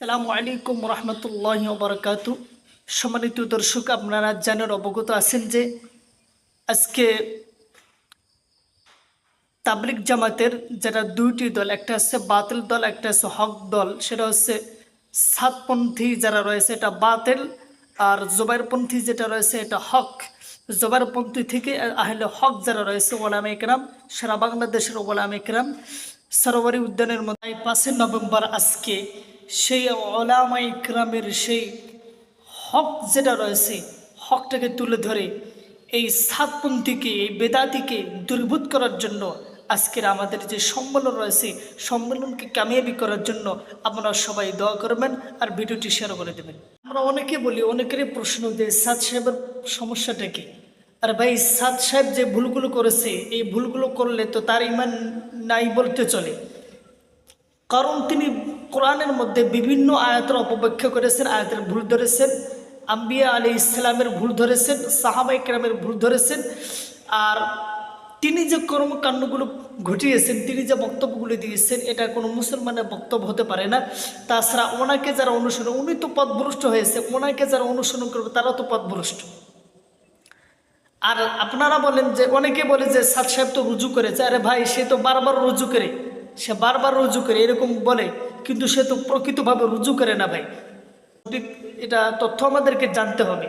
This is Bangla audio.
সালামু আলাইকুম রহমতুল্লাহ বরকাত সম্মানিত দর্শক, আপনারা জানেন, অবগত আছেন যে আজকে তাবলিক জামাতের যেটা দুইটি দল, একটা হচ্ছে বাতিল দল, একটা হচ্ছে হক দল, সেটা হচ্ছে সাতপন্থী যারা রয়েছে, এটা বাতিল আর জোবাইরপন্থী যেটা রয়েছে, এটা হক। জোবাইরপন্থী থেকে আহলে হক যারা রয়েছে ওলাম একরাম সারা বাংলাদেশের ওলাম একরাম সরোবরী উদ্যানের মধ্যে পাঁচই নভেম্বর আজকে সেই ওলামা ইকরামের সেই হক যেটা রয়েছে, হকটাকে তুলে ধরে এই সাতপন্থীকে, এই বেদাতিকে দুর্বোধ করার জন্য আজকের আমাদের যে সম্মেলন রয়েছে, সম্মেলনকে কামিয়াবি করার জন্য আপনারা সবাই দোয়া করবেন আর ভিডিওটি শেয়ার করে দেবেন। আমরা অনেকে বলি, অনেকেরই প্রশ্ন যে সাদ সাহেবের সমস্যাটা কি? আর ভাই, সাদ সাহেব যে ভুলগুলো করেছে, এই ভুলগুলো করলে তো তার ইমান নাই বলতে চলে। কারণ তিনি কোরআনের মধ্যে বিভিন্ন আয়াতের অপব্যাখ্যা করেছেন, আয়াতের ভুল ধরেছেন, আম্বিয়া আলী ইসলামের ভুল ধরেছেন সাহাবা ইকরামের ভুল ধরেছেন। আর তিনি যে কর্মকাণ্ডগুলো ঘটিয়েছেন, তিনি যে বক্তব্যগুলো দিয়েছেন, এটা কোনো মুসলমানের বক্তব্য হতে পারে না। তাছাড়া ওনাকে যারা অনুসরণ, উনি তো পথভ্রষ্ট হয়েছে, ওনাকে যারা অনুসরণ করবে, তারা তো পথভ্রষ্ট। আর আপনারা বলেন যে, অনেকে বলে যে, সাদ সাহেব তো রুজু করেছে, আরে ভাই, সে তো বারবার রুজু করে। সে বারবার রুজু করে, এরকম বলে, কিন্তু সে তো প্রকৃতভাবে রুজু করে না ভাই। এটা তথ্য আমাদেরকে জানতে হবে।